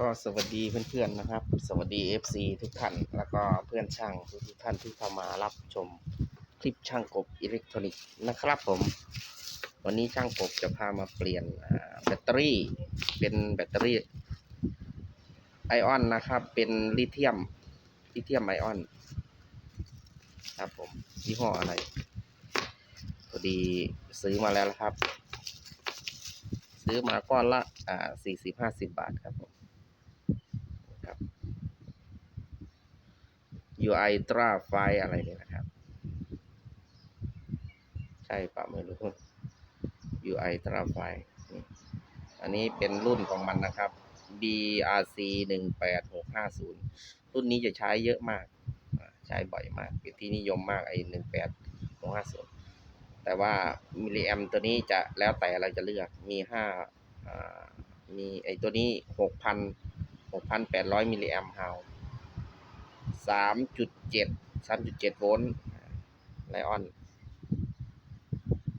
ก็สวัสดีเพื่อนๆนะครับ สวัสดี FC ทุกท่าน แล้วก็เพื่อนช่างทุกท่านที่เข้ามารับชมคลิปช่างกบอิเล็กทรอนิกส์นะครับผม วันนี้ช่างกบจะพามาเปลี่ยนแบตเตอรี่เป็นแบตเตอรี่ไอออนนะครับ เป็นลิเธียมลิเธียมไอออนครับผมยี่ห้ออะไรพอดีซื้อมาแล้วครับ ซื้อมาก้อนละอ่าสี่สิบห้าสิบบาทครับผมครับ UI Tra f i อะไรเนี่ยนะครับ ใช่ปะไม่รู้ UI Tra f i อันนี้เป็นรุ่นของมันนะครับ BRC หนึ่งแปดหกห้าศูนย์รุ่นนี้จะใช้เยอะมาก ใช้บ่อยมาก เป็นที่นิยมมากไอ้หนึ่งแปดหกห้าศูนย์แต่ว่ามิลลิแอมตัวนี้จะแล้วแต่เราจะเลือก มีห้ามีไอ้ตัวนี้หกพันหกพันแปดร้อยมิลลิแอมฮาว สามจุดเจ็ดสามจุดเจ็ดโวลต์ไลออน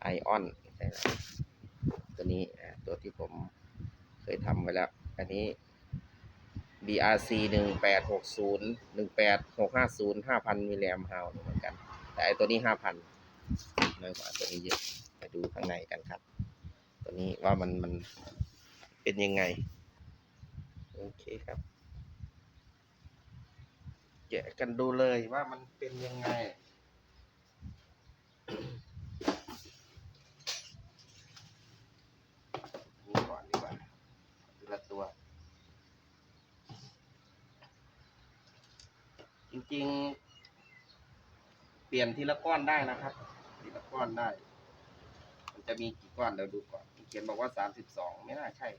ไอออนตัวนี้ตัวที่ผมเคยทำไว้แล้ว อันนี้ BRC หนึ่งแปดหกศูนย์หนึ่งแปดหกห้าศูนย์ห้าพันมิลลิแอมฮาวเหมือนกัน แต่ไอตัวนี้ห้าพันน้อยกว่าตัวนี้เยอะ ไปดูข้างในกันครับ ตัวนี้ว่ามันมันเป็นยังไง โอเคครับ กะกันดูเลยว่ามันเป็นยังไง นี่ก่อนดีกว่าทีละตัว จริงๆ เปลี่ยนทีละก้อนได้นะครับ ทีละก้อนได้ มันจะมีกี่ก้อนเดี๋ยวดูก่อน เขียนบอกว่าสามสิบสองไม่น่าใช่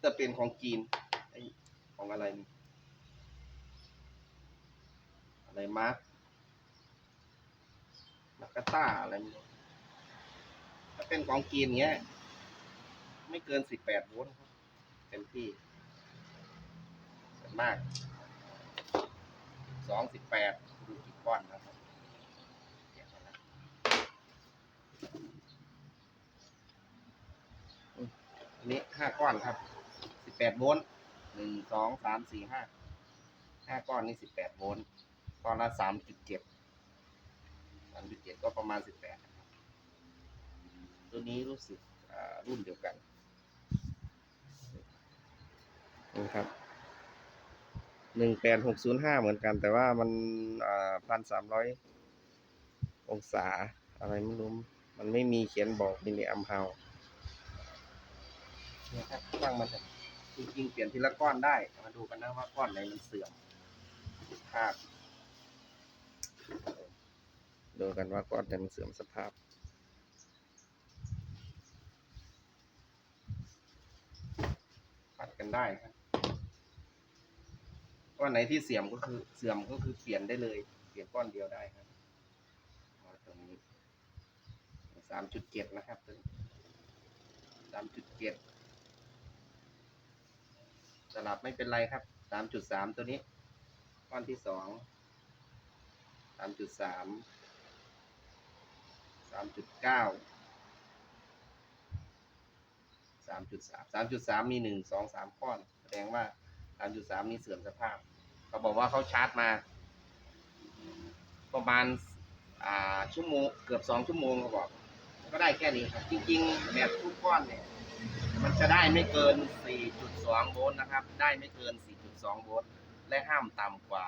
แต่เป็นของจีนของอะไรนี่ อะไรมาร์คมากาต้าอะไรม่รู้ถ้าเป็นของจีนเงี้ย ไม่เกินสิบแปดโวลต์ครับเต็มที่ส่วนมากสองสิบแปดดูกี่ก้อนนะครับอันนี้ห้าก้อนครับสิบแปดโวลต์หนึ่งสองสามสี่ห้าห้าก้อนนี่สิบแปดโวลต์ ก้อนละสามจุดเจ็ดสามจุดเจ็ดก็ประมาณสิบแปดตัวนี้รู้สึกอ่ารุ่นเดียวกันนะครับหนึ่งแปดหกศูนย์ห้าเหมือนกัน แต่ว่ามันอ่าพันสามร้อยองศาอะไรไม่รู้ มันไม่มีเขียนบอกมิลลิแอมฮาวนี่ยครับตั้งมันจริงๆเปลี่ยนทีละก้อนได้ มาดูกันนะว่าก้อนไหนมันเสื่อมภาพ ดูกันว่าก้อนไหนมันเสื่อมสภาพ ปัดกันได้ครับก้อนไหนที่เสื่อมก็คือเสื่อมก็คือเปลี่ยนได้เลย เปลี่ยนก้อนเดียวได้ครับเอาตรงนี้สามจุดเจ็ดนะครับสามจุดเจ็ดสลับไม่เป็นไรครับสามจุดสามตัวนี้ก้อนที่สอง สามจุดสามสามจุดเก้าสามจุดสามสามจุดสามมีหนึ่งสองสามก้อน แสดงว่าสามจุดสามนี่เสื่อมสภาพ เขาบอกว่าเขาชาร์จมา ประมาณอ่าชั่วโมงเกือบสองชั่วโมงเขาบอก ก็ได้แค่นี้ครับ จริง ๆ แบบทุกก้อนเนี่ย มันจะได้ไม่เกิน 4.2 โวลต์นะครับ ได้ไม่เกิน 4.2 โวลต์ และห้ามต่ำกว่า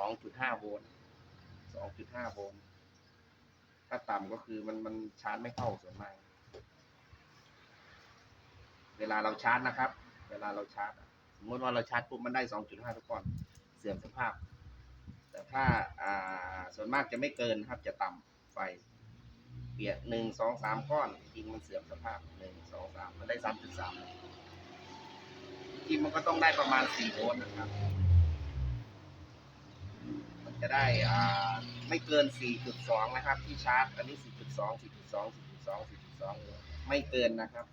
2.5 โวลต์ 2.5โวลต์ถ้าต่ำก็คือมันมันชาร์จไม่เข้าส่วนมากเวลาเราชาร์จนะครับ เวลาเราชาร์จสมมติว่าเราชาร์จปุ๊บมันได้2.5ทุกก้อนเสื่อมสภาพ แต่ถ้าอ่าส่วนมากจะไม่เกินครับจะต่ำไฟเปียนหนึ่งสองสามก้อนจริงมันเสื่อมสภาพหนึ่งสองสามมันได้สามจุดสามจริงมันก็ต้องได้ประมาณสี่โวลต์นะครับ จะได้ไม่เกิน 4.2 นะครับ ที่ชาร์จ อันนี้ 4.2 4.2 4.2 4.2 ไม่เกินนะครับ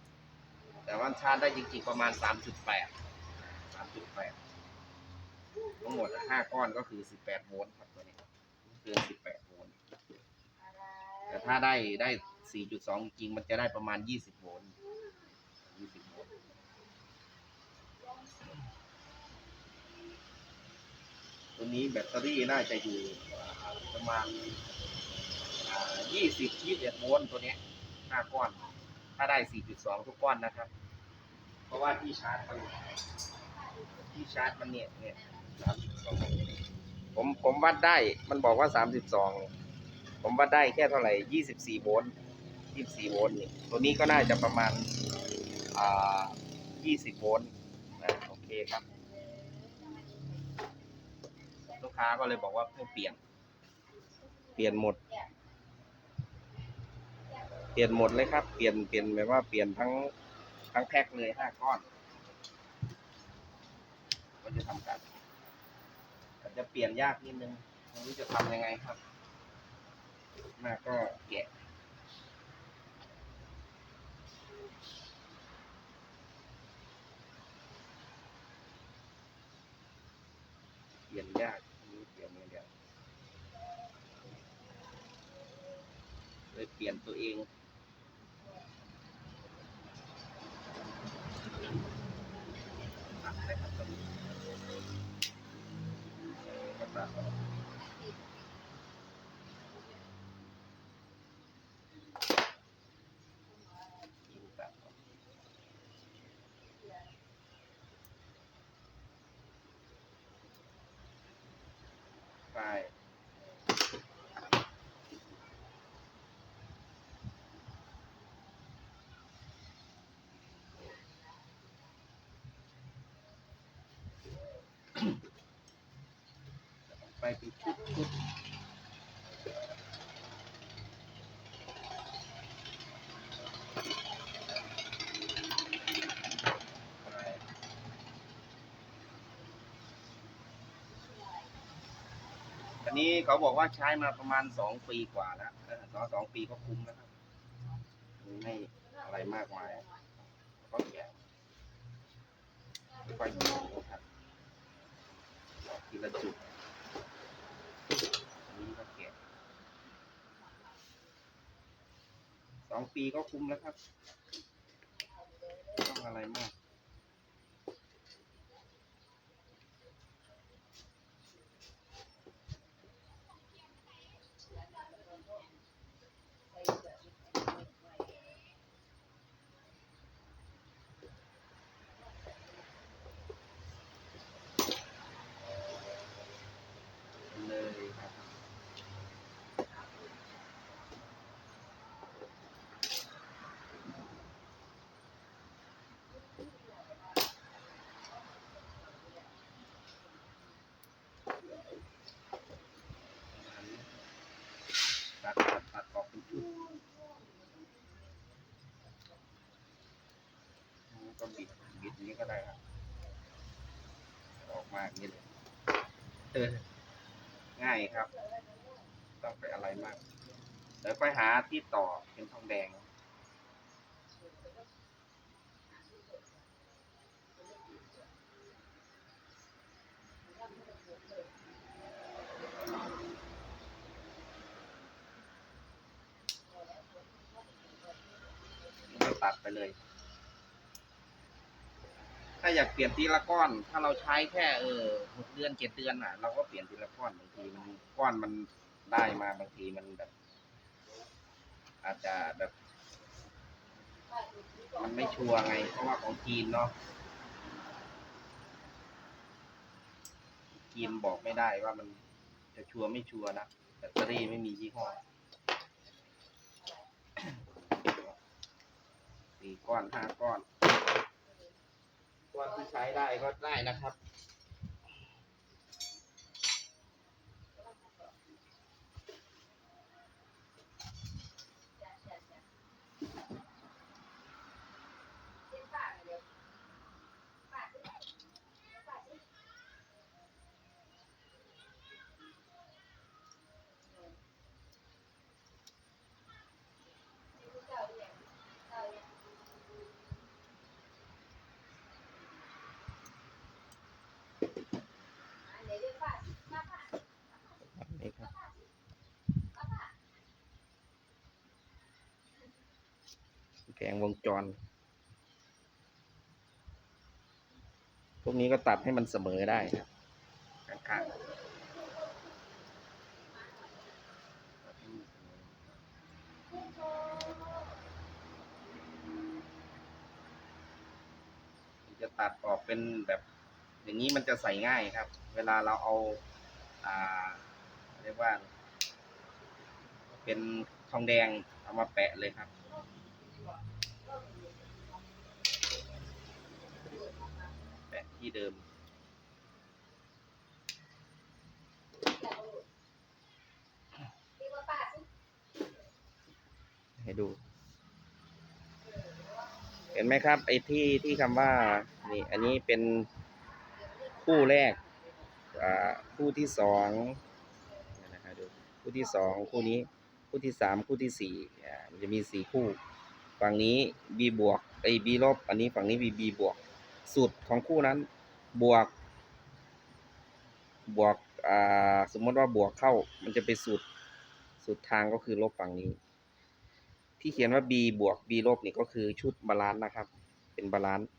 แต่ว่าชาร์จได้จริงๆประมาณ 3.8 3.8 ทั้งหมด 5 ก้อนก็คือ 18 โวลต์ครับตัวนี้เกิน 18 โวลต์ แต่ถ้าได้ได้ 4.2 จริงมันจะได้ประมาณ 20 โวลต์20 ตัวนี้แบตเตอรี่น่าจะอยู่ประมาณยี่สิบยี่สิบโวลต์ตัวนี้ห้าก้อน ถ้าได้สี่จุดสองทุกก้อนนะครับ เพราะว่าที่ชาร์จมันที่ชาร์จมันเนี่ยเนี่ยสามสิบสองผมผมวัดได้มันบอกว่าสามสิบสองผมวัดได้แค่เท่าไหร่ยี่สิบสี่โวลต์ยี่สิบสี่โวลต์นี่ตัวนี้ก็น่าจะประมาณอ่ายี่สิบโวลต์นะโอเคครับ ลูกค้าก็เลยบอกว่าให้เปลี่ยน เปลี่ยนหมด เปลี่ยนหมดเลยครับ เปลี่ยนเปลี่ยนแบบว่าเปลี่ยนทั้งทั้งแพ็คเลยห้าก้อน ก็จะทำกันแต่จะเปลี่ยนยากนิดนึงไม่รู้จะทำยังไงครับ มาก็แกะเปลี่ยนยากอันนี้เปลี่ยนไม่ได้เล ยเปลี่ยนตัวเองครับตัวนี้ก็ตัดออกยิงตัดออกไป ไปเป็นชุดชุดอันนี้เขาบอกว่าใช้มาประมาณสองปีกว่าแล้วสองสองปีก็คุ้มแล้วครับไม่อะไรมากมายก็แก่ค่อยๆดูครับทีละจุด อันนี้ก็เก็บส องปีก็คุ้มแล้วครับ ต้องอะไรมาก เลยครับ ตัดตัดตัดออกเป็นชุดแล้วก็ บิดบิดอย่างนี้ก็ได้ครับ ออกมาอย่างนี้เลยเออง่ายครับ ต้องไปอะไรมาก เดี๋ยวค่อยหาที่ต่อเป็นทองแดงก็ตัดไปเลย ถ้าอยากเปลี่ยนทีละก้อน ถ้าเราใช้แค่เออหกเดือนเจ็ดเดือนอะ เราก็เปลี่ยนทีละก้อนบางทีมันก้อนมันได้มาบางทีมันแบบ อาจจะแบบ มันไม่ชัวร์ไง เพราะว่าของจีนเนาะจีนบอกไม่ได้ว่ามันจะชัวร์ไม่ชัวร์นะแบตเตอรี่ไม่มียี่ห้อสี่ก้อนห้าก้อน ก้อนที่ใช้ได้ก็ได้นะครับ แกงวงจร พวกนี้ก็ตัดให้มันเสมอได้ครับข้างจะตัดออกเป็นแบบ อย่างนี้มันจะใส่ง่ายครับ เวลาเราเอาอ่าเรียกว่า เป็นทองแดงเอามาแปะเลยครับ ที่เดิม ให้ดู เห็นไหมครับ ไอ้ที่ที่คำว่า นี่ อันนี้เป็นคู่แรก อ่า คู่ที่สองนะครับดู คู่ที่สองคู่นี้ คู่ที่สามคู่ที่สี่อ่า มันจะมีสี่คู่ ฝั่งนี้ b บวกไอ้ b ลบ อันนี้ฝั่งนี้ b b บวก สูตรของคู่นั้น บวก บวกอ่าสมมติว่าบวกเข้า มันจะไปสูตรสูตรทางก็คือลบฝั่งนี้ ที่เขียนว่า b บวก b ลบนี่ก็คือชุดบาลานซ์นะครับ เป็นบาลานซ์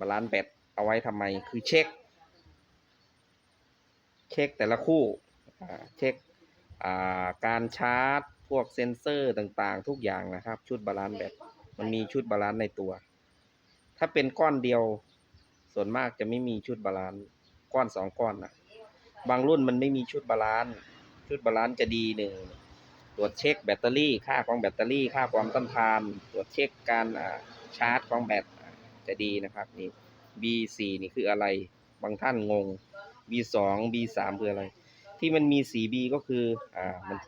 บาลานซ์แบตเอาไว้ทำไมคือเช็ค เช็คแต่ละคู่เช็คการชาร์จ พวกเซนเซอร์ต่างๆ ทุกอย่างนะครับ ชุดบาลานซ์แบตมันมีชุดบาลานซ์ในตัว ถ้าเป็นก้อนเดียว ส่วนมากจะไม่มีชุดบาลานซ์ก้อนสองก้อนนะบางรุ่นมันไม่มีชุดบาลานซ์ชุดบาลานซ์จะดีหนึ่งตรวจเช็คแบตเตอรี่ ค่าของแบตเตอรี่ ค่าความต้านทาน ตรวจเช็คการชาร์จของแบตจะดีนะครับนี่ B4 นี่คืออะไร บางท่านงง B2 B3 คืออะไร ที่มันมี 4B ก็คืออ่ามัน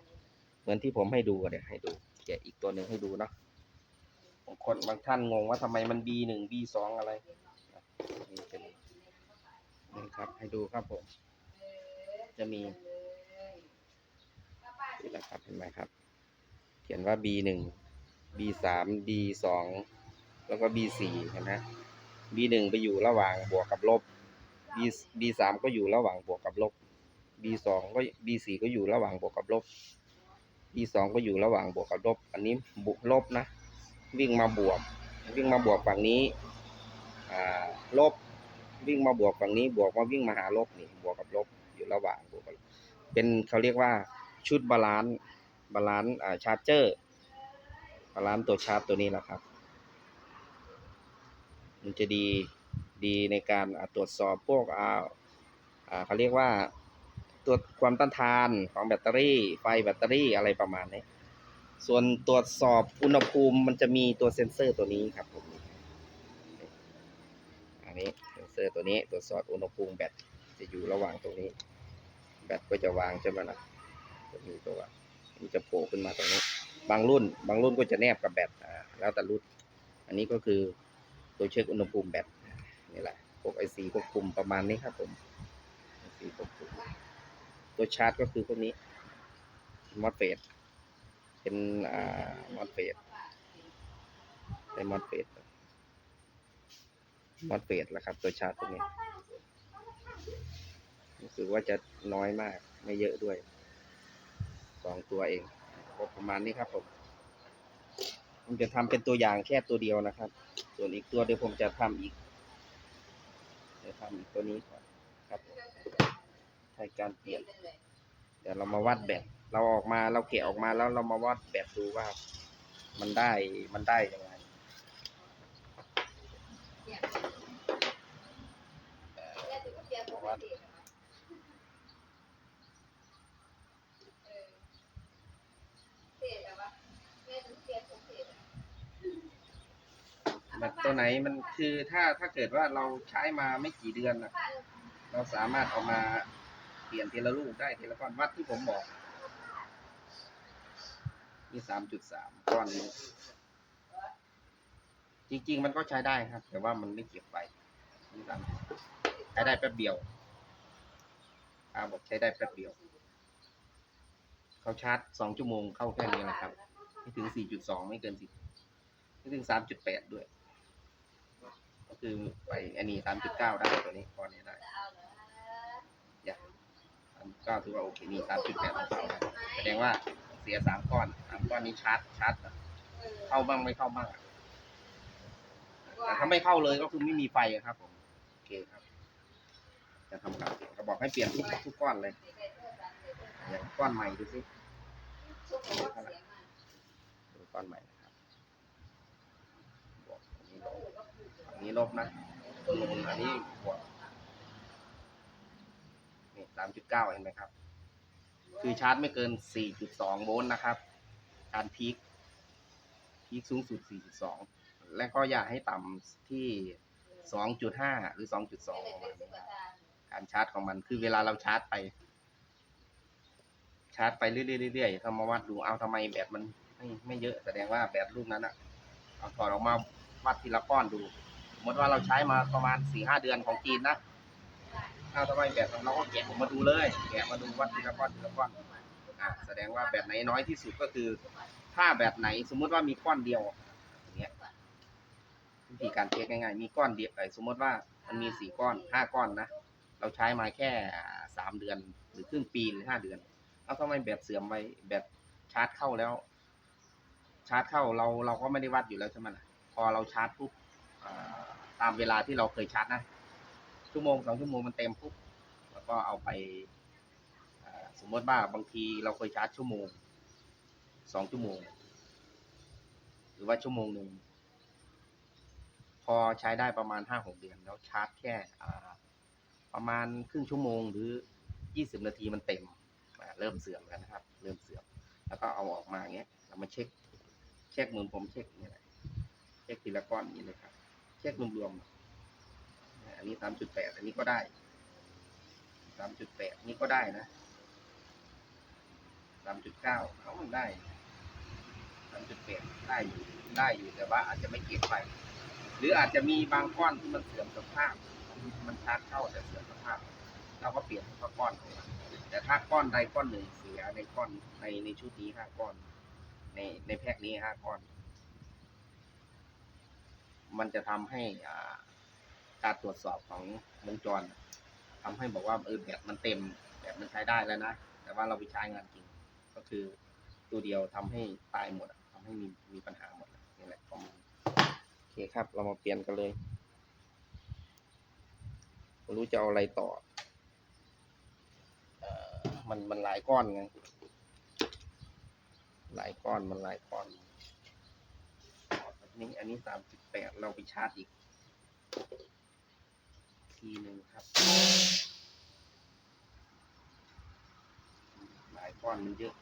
เหมือนที่ผมให้ดูเดี๋ยวให้ดูแกะอีกตัวหนึ่งให้ดูเนาะ คนบางท่านงงว่าทำไมมัน B1 B2 อะไรนี่เป็นนี่ครับ ให้ดูครับผม จะมีนี่แหละครับเห็นไหมครับ เขียนว่า B หนึ่ง B สาม B สองแล้วก็ B สี่เห็นไหม B หนึ่งไปอยู่ระหว่างบวกกับลบ B B สามก็อยู่ระหว่างบวกกับลบ B สองก็ B สี่ก็อยู่ระหว่างบวกกับลบ B สองก็อยู่ระหว่างบวกกับลบ อันนี้บวกลบนะ วิ่งมาบวก วิ่งมาบวกฝั่งนี้ลบวิ่งมาบวกฝั่งนี้บวกมาวิ่งมาหาลบนี่บวกกับลบอยู่ระหว่างบวกกับเป็นเขาเรียกว่าชุดบาลานซ์บาลานซ์ชาร์จเจอร์บาลานซ์ตัวชาร์จตัวนี้แหละครับ มันจะดีดีในการตรวจสอบพวกเขาเรียกว่าตรวจความต้านทานของแบตเตอรี่ ไฟแบตเตอรี่อะไรประมาณนี้ ส่วนตรวจสอบอุณหภูมิมันจะมีตัวเซ็นเซอร์ตัวนี้ครับผมอันนี้เซ็นเซอร์ตัวนี้ตรวจสอบอุณหภูมิแบตจะอยู่ระหว่างตรงนี้ แบตก็จะวางใช่ไหมล่ะจะมีตัวมันจะโผล่ขึ้นมาตรงนี้ บางรุ่น บางรุ่นก็จะแนบกับแบตอ่าแล้วแต่รุ่น อันนี้ก็คือตัวเช็คอุณหภูมิแบตนี่แหละพวกไอซีควบคุมประมาณนี้ครับผมไอซีควบคุมตัวชาร์จก็คือพวกนี้มอสเฟต เป็นอ่ามอสเฟตได้มอสเฟตมอสเฟตแหละครับ ตัวชาร์จพวกนี้รู้สึกว่าจะน้อยมากไม่เยอะด้วยสองตัวเองก็ประมาณนี้ครับผมผมจะทำเป็นตัวอย่างแค่ตัวเดียวนะครับ ส่วนอีกตัวเดี๋ยวผมจะทำอีกจะทำอีกตัวนี้ก่อนครับใช้การเปลี่ยน เดี๋ยวเรามาวัดแบตเราออกมาเราแกะออกมาแล้วเรามาวัดแบตดูว่า มันได้มันได้ยังไงแบตตัวไหนมันคือถ้าถ้าเกิดว่าเราใช้มาไม่กี่เดือนนะเราสามารถเอามา ลี่ยนทีละลูกได้ทีละก้อนวัดที่ผมบอกมีสามจุดสามก้อนนี้จริง ๆ มันก็ใช้ได้ครับ แต่ว่ามันไม่เก็บไฟมีสามใช้ได้แป๊บเดียวอาบอกใช้ได้แป๊บเดียว เขาชาร์จสองชั่วโมงเข้าแค่นี้แหละครับ ไม่ถึงสี่จุดสองไม่เกินสิไม่ถึงสามจุดแปดด้วย ก็คือไปอันนี้สามจุดเก้าได้ตัวนี้ก้อนนี้ได้ สามก้าถือว่าโอเคนี่สามจุดแปดของเขาแสดงว่าเสียสามก้อนสามก้อนนี้ชาร์จชาร์จเข้าบ้างไม่เข้าบ้างแต่ถ้าไม่เข้าเลยก็คือไม่มีไฟครับผมโอเคครับ จะทำการเปลี่ยนก็บอกให้เปลี่ยนทุกทุกก้อนเลยอย่างก้อนใหม่ดูสิดูก้อนใหม่นะครับบอกอันนี้ลบอันนี้ลบนะอันนี้บวก สามจุดเก้าเห็นไหมครับ คือชาร์จไม่เกินสี่จุดสองโวลต์นะครับการพีคพีคสูงสุดสี่จุดสองและก็อย่าให้ต่ำที่สองจุดห้าหรือสองจุดสองประมาณนี้การชาร์จของมันคือเวลาเราชาร์จไป ชาร์จไปเรื่อยๆเรื่อยๆถ้ามาวัดดูเอาทำไมแบตมันไม่ไม่เยอะแสดงว่าแบตลูกนั้นอะเอาถอดออกมาวัดทีละก้อนดูสมมติว่าเราใช้มาประมาณสี่ห้าเดือนของจีนนะ เอาทำไมแบตเราก็แกะออกมาดูเลยแกะมาดูวัดทีละก้อนทีละก้อนอ่าแสดงว่าแบตไหนน้อยที่สุดก็คือ ถ้าแบตไหนสมมุติว่ามีก้อนเดียวอย่างเงี้ยวิธีการเช็คง่ายๆมีก้อนเดียวไอ้สมมติว่ามันมีสี่ก้อนห้าก้อนนะเราใช้มาแค่สามเดือนหรือครึ่งปีหรือห้าเดือนเอาทำไมแบตเสื่อมไปแบตชาร์จเข้าแล้ว ชาร์จเข้าเราเราก็ไม่ได้วัดอยู่แล้วใช่ไหมพอเราชาร์จปุ๊บตามเวลาที่เราเคยชาร์จนะ ชั่วโมงสองชั่วโมงมันเต็มปุ๊บแล้วก็เอาไปสมมติว่าบางทีเราเคยชาร์จชั่วโมงสองชั่วโมง หรือว่าชั่วโมงหนึ่งพอใช้ได้ประมาณห้าหกเดือน แล้วชาร์จแค่ประมาณครึ่งชั่วโมงหรือยี่สิบนาทีมันเต็มเริ่มเสื่อมแล้วนะครับ เริ่มเสื่อม แล้วก็เอาออกมาอย่างเงี้ยเรามาเช็ค เช็คเหมือนผมเช็คนี่แหละเช็คทีละก้อนนี้เลยครับ เช็ครวมๆอั นนี้สามจุดแปดอันนี้ก็ได้สามจุดแปดนี่ก็ได้นะสามจุดเก้าเขามันได้สามจุดแปดได้อยู่ได้อยู่แต่ว่าอาจจะไม่เก็บไปหรืออาจจะมีบางก้อนที่มันเสื่อมสภาพ มันชาร์จเข้าแต่เสื่อมสภาพ เราก็เปลี่ยนให้ก้อนของมันแต่ถ้าก้อนใดก้อนหนึ่งเสียในก้อนในในชุดนี้ห้าก้อน ในในแพ็กนี้ห้าก้อน มันจะทำให้อ่า การตรวจสอบของวงจรทำให้บอกว่าเออแบตมันเต็มแบตมันใช้ได้แล้วนะ แต่ว่าเราไปใช้งานจริง ก็คือตัวเดียวทำให้ตายหมดอะทำให้มีมีปัญหาหมดนี่แหละประมาณโอเคครับ เรามาเปลี่ยนกันเลยไม่รู้จะเอาอะไรต่อเออมันมันหลายก้อนไงหลายก้อนมันหลายก้อนนี่อันนี้สามสิบแปดเราไปชาร์จอีก ทีหนึ่งครับ หลายก้อนมันเยอะ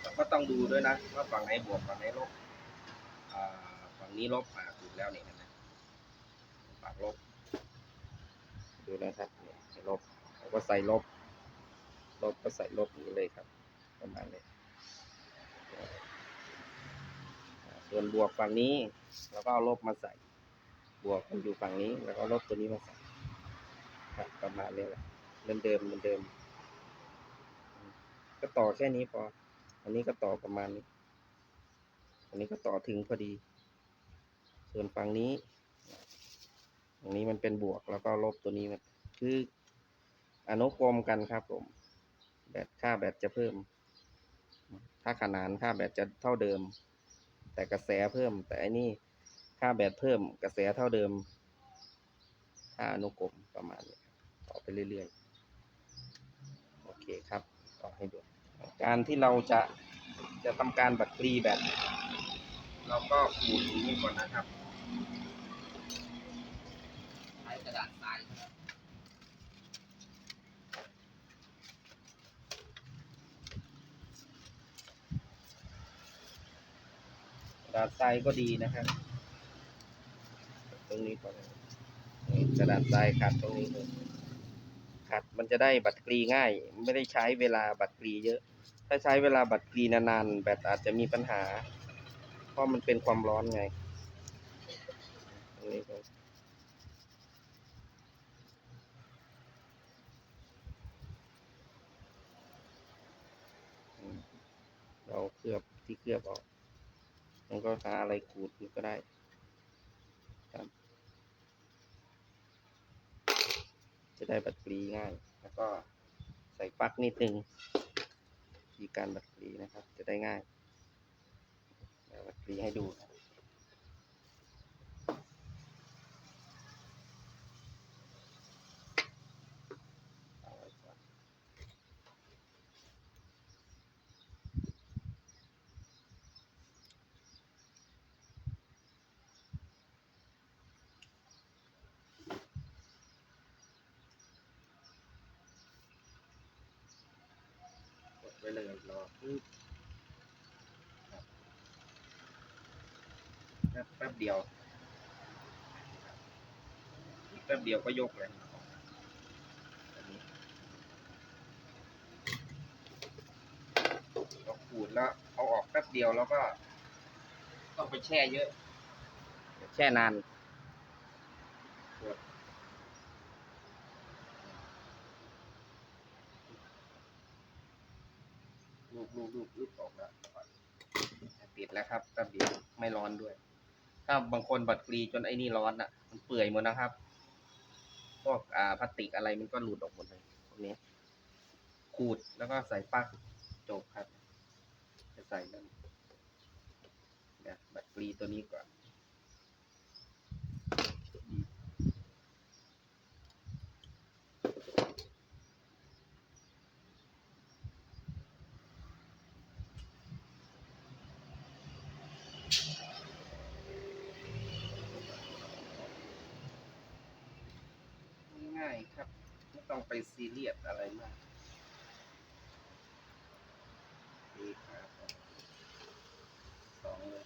แล้วก็ต้องดูด้วยนะว่าฝั่งไหนบวกฝั่งไหนลบอ่าฝั่งนี้ลบอ่าถูกแล้วนี่นไหมฝั่งลบดูนะครับเนี่ยลบแล้วก็ใส่ลบ ลบก็ใส่ลบอย่างนี้เลยครับ ประมาณนี้ส่วนบวกฝั่งนี้ แล้วก็เอาลบมาใส่ บวกมันอยู่ฝั่งนี้ แล้วก็ลบตัวนี้มาใส่ครับประมาณนี้แหละเหมือนเดิมเหมือนเดิม ก็ต่อแค่นี้พอ อันนี้ก็ต่อประมาณนี้ อันนี้ก็ต่อถึงพอดี ส่วนฝั่งนี้ตรงนี้มันเป็นบวกแล้วก็ลบตัวนี้มันคืออนุกรมกันครับผม แบตค่าแบตจะเพิ่ม ถ้าขนานค่าแบตจะเท่าเดิม แต่กระแสเพิ่ม แต่อันนี้ค่าแบตเพิ่มกระแสเท่าเดิมค่าอนุกรมประมาณนี้ต่อไปเรื่อยๆ โอเคครับต่อให้ดู การที่เราจะจะทำการบัตรกรีแบตเราก็ขูดตรงนี้ก่อนนะครับ ใช้กระดาษทรายครับกระ ดาษทรายก็ดีนะครับ ตรงนี้ก่อนกระดาษทรายขัดตรงนี้เลยขัดมันจะได้บัตรกรีง่าย ไม่ได้ใช้เวลาบัตรกรีเยอะ ถ้าใช้เวลาบัตรกรีนานๆแบตอาจจะมีปัญหา เพราะมันเป็นความร้อนไงตรงนี้ก็อืมเราเคลือบที่เคลือบออก มันก็หาอะไรขูดมันก็ได้ครับ จะได้บัตรกรีง่าย แล้วก็ใส่ปลั๊กนิดนึงวิธีการบัตรกรีนะครับ จะได้ง่ายบัตรกรีให้ดูครับเอาไว้ก่อน ไว้เลยรอปึ๊บแป๊บเดียวแป๊บเดียวก็ยกเลยเราขูดแล้วเอาออกแป๊บเดียวแล้วก็ ต้องไปแช่เยอะ แช่นานลูกลูกลูกลูกออกแล้ว ครับแป๊บเดียวไม่ร้อนด้วย ถ้าบางคนบัดกรีจนไอ้นี่ร้อนอะ มันเปื่อยหมดนะครับ พวกอ่าพลาสติกอะไรมันก็หลุดออกหมดเลยตรงนี้ ขูดแล้วก็ใส่ปักจบครับ จะใส่นั่นเดี๋ยบัดกรีตัวนี้ก่อน ง่ายๆครับ ไม่ต้องไปซีเรียส อะไรมากนี่ครับสองเลย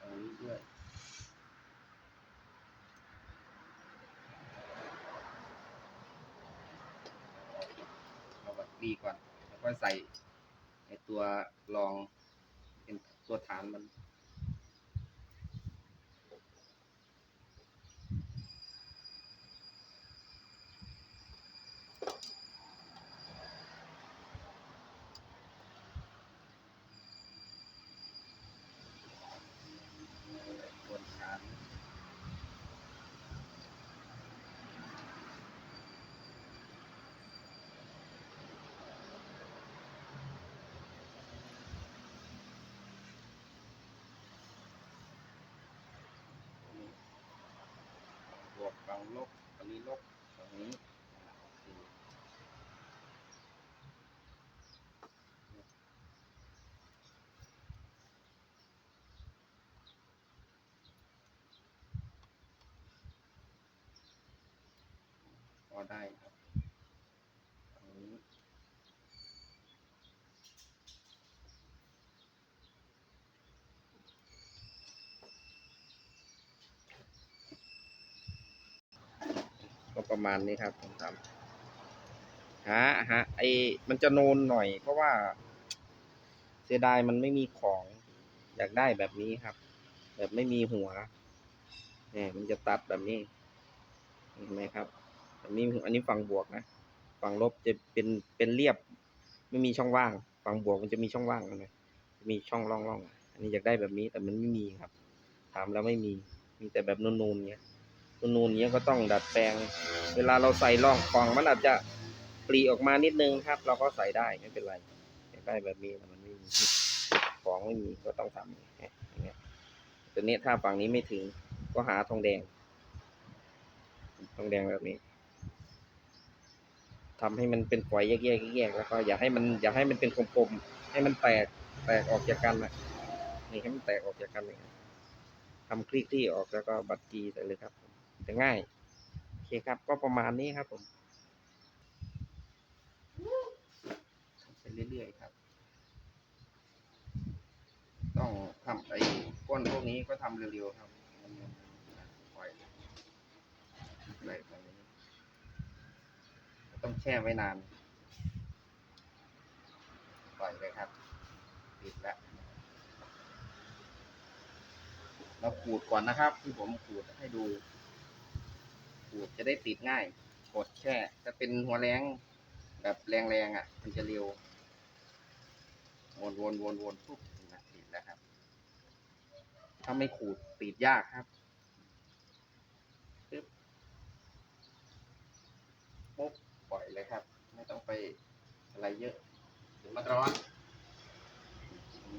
ตรงนี้ด้วยเอาบัตรดีก่อน แล้วก็ใส่ไอตัวรองเป็นตัวฐานมัน กเราลบอันนี้ลบตรงนี้โอเคพอได้ครับ ประมาณนี้ครับผมทำหาหาไอมันจะโนนหน่อย เพราะว่า เสียดายมันไม่มีของ อยากได้แบบนี้ครับ แบบไม่มีหัวเนี่ยมันจะตัดแบบนี้เห็นไหมครับแบบนี้อันนี้ฝั่งบวกนะฝั่งลบจะเป็นเป็นเรียบ ไม่มีช่องว่าง ฝั่งบวกมันจะมีช่องว่างนะจะมีช่องร่องร่องอันนี้อยากได้แบบนี้แต่มันไม่มีครับ ถามแล้วไม่มีมีแต่แบบนูนๆเงี้ย นูนๆเงี้ยก็ต้องดัดแปลง เวลาเราใส่ร่องกล่องมันอาจจะปลีออกมานิดนึงครับ เราก็ใส่ได้ไม่เป็นไรอยากได้แบบนี้แต่มันไม่มีของไม่มีก็ต้องทำอย่างเงี้ยตัวนี้ถ้าฝั่งนี้ไม่ถึงก็หาทองแดง ทองแดงแบบนี้ทำให้มันเป็นฝอยแยกๆแยกๆแล้วก็อย่าให้มันอย่าให้มันเป็นกลมๆให้มันแตกแตกออกจากกันนะนี่ให้มันแตกออกจากกันเลยทำคลี่ๆออกแล้วก็บัดกีใส่เลยครับ จะง่าย โอเคครับ ก็ประมาณนี้ครับผมทำไปเรื่อยๆครับ ต้องทำไอ้ก้นพวกนี้ก็ทำเร็วๆครับปล่อยอะไรแบบนี้ต้องแช่ไว้นาน ปล่อยเลยครับ ปิดแล้วเราขูดก่อนนะครับ ที่ผมขูดให้ดู ขูดจะได้ติดง่าย กดแช่ถ้าเป็นหัวแรงแบบแรงๆอะ มันจะเร็ว วนวนวนวนปุ๊บนะติดแล้วครับ ถ้าไม่ขูดติดยากครับปึ๊บปุ๊บปล่อยเลยครับ ไม่ต้องไปอะไรเยอะเดี๋ยวมันร้อน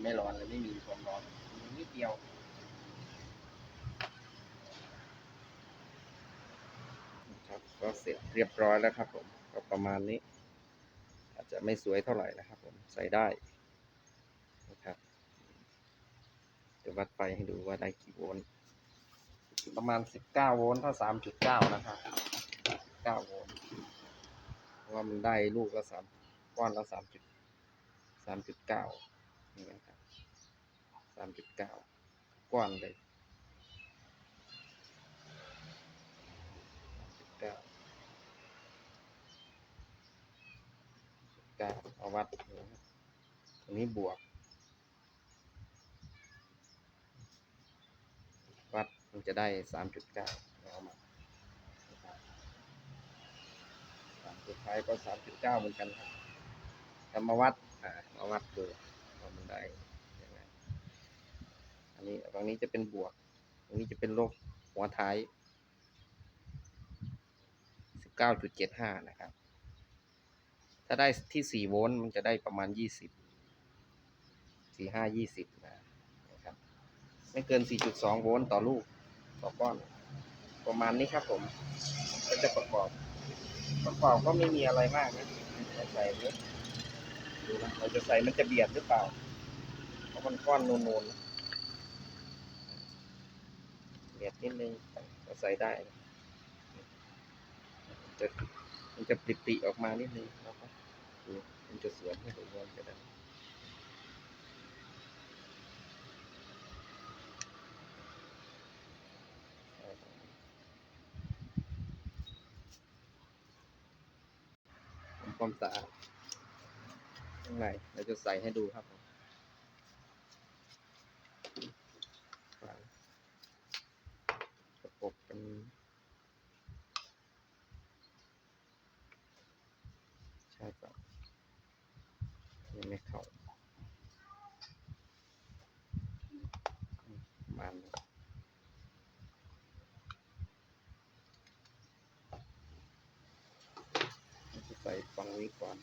ไม่ร้อนเลยไม่มีความร้อนมีนิดเดียว ครับ ก็เสร็จเรียบร้อยแล้วครับผมก็ประมาณนี้ อาจจะไม่สวยเท่าไหร่นะครับผมใส่ได้นะครับเดี๋ยววัดไฟให้ดูว่าได้กี่โวลต์ประมาณ 19 โวลต์ถ้า 3.9 นะครับ 9 โวลต์เพราะว่ามันได้ลูกละสามก้อนละสามจุดสามจุดเก้านี่นะครับสามจุดเก้าก้อนเลยจุดเก้า เก้าเอาวัดตรงนี้บวก วัดมันจะได้สามจุดเก้าเอามาสามสุดท้ายก็สามจุดเก้าเหมือนกันครับทำมาวัดอ่ามาวัดดูว่ามันได้ยังไงอันนี้ตรงนี้จะเป็นบวกตรงนี้จะเป็นลบหัวท้ายสิบเก้าจุดเจ็ดห้านะครับ ถ้าได้ที่สี่โวลต์มันจะได้ประมาณยี่สิบสี่ห้ายี่สิบนะครับ ไม่เกิน4.2โวลต์ต่อลูกต่อก้อน ประมาณนี้ครับผมก็จะประกอบ ประกอบก็ไม่มีอะไรมากนะเราใส่เยอะดูนะเราจะใส่มันจะเบียดหรือเปล่าเพราะมันก้อนนูนๆนะเบียดนิดนึงก็ใส่ได้จะมันจะปริติออกมานิดนึง มันจะสวนให้ดูว่าจะได้ความสะอาดข้างในเราจะใส่ให้ดูครับผมฝาประกบกันใช่ป่ะยัง ไม่เข้าอืมประมันใส่ฟังนี้ก่อน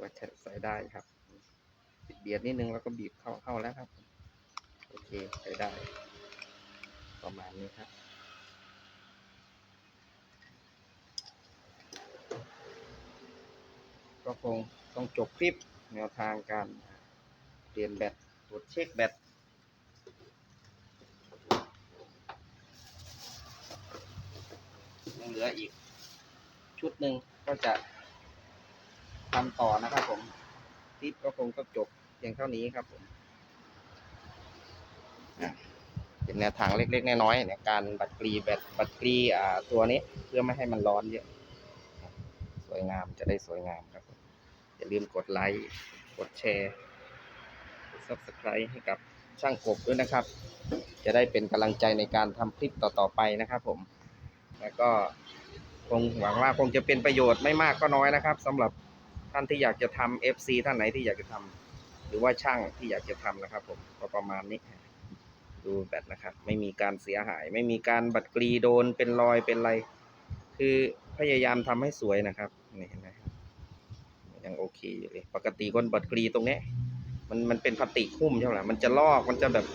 ว่าใส่ได้ครับ เบียดนิดนึงแล้วก็บีบเข้าเข้าแล้วครับ โอเคใช้ได้ ประมาณนี้ครับ ก็คงต้องจบคลิปแนวทางการเปลี่ยนแบตตรวจเช็คแบตยังเหลืออีกชุดหนึ่งก็จะทำต่อนะครับผมคลิปก็คงก็จบ เพียงเท่านี้ครับผมเป็นแนวทางเล็กๆน้อยๆในการบัดกรีแบตบัดกรีอ่าตัวนี้เพื่อไม่ให้มันร้อนเยอะ สวยงามจะได้สวยงามครับอย่าลืมกดไลค์กดแชร์กด subscribe ให้กับช่างกบด้วยนะครับ จะได้เป็นกำลังใจในการทำคลิปต่อๆไปนะครับผม แล้วก็คงหวังว่าคงจะเป็นประโยชน์ไม่มากก็น้อยนะครับสำหรับท่านที่อยากจะทำ FC ท่านไหนที่อยากจะทำ หรือว่าช่างที่อยากจะทำนะครับ ผมก็ประมาณนี้ ดูแบตนะครับ ไม่มีการเสียหาย ไม่มีการบัดกรีโดนเป็นรอยเป็นอะไร คือพยายามทำให้สวยนะครับนี่เห็นไหมยังโอเคอยู่เลย ปกติคนบัดกรีตรงเนี้ยมันมันเป็นพลาสติกหุ้มใช่ไหมมันจะลอกมันจะแบบ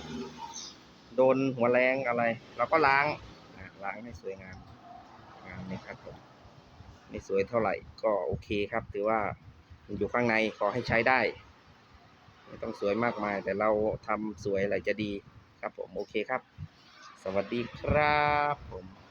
โดนหัวแรงอะไรเราก็ล้างล้างให้สวยงามงามนี่ครับผมไม่สวยเท่าไหร่ก็โอเคครับ ถือว่าอยู่ข้างในขอให้ใช้ได้ ไม่ต้องสวยมากมาย แต่เราทำสวยอะไรจะดีครับผมโอเคครับ สวัสดีครับผม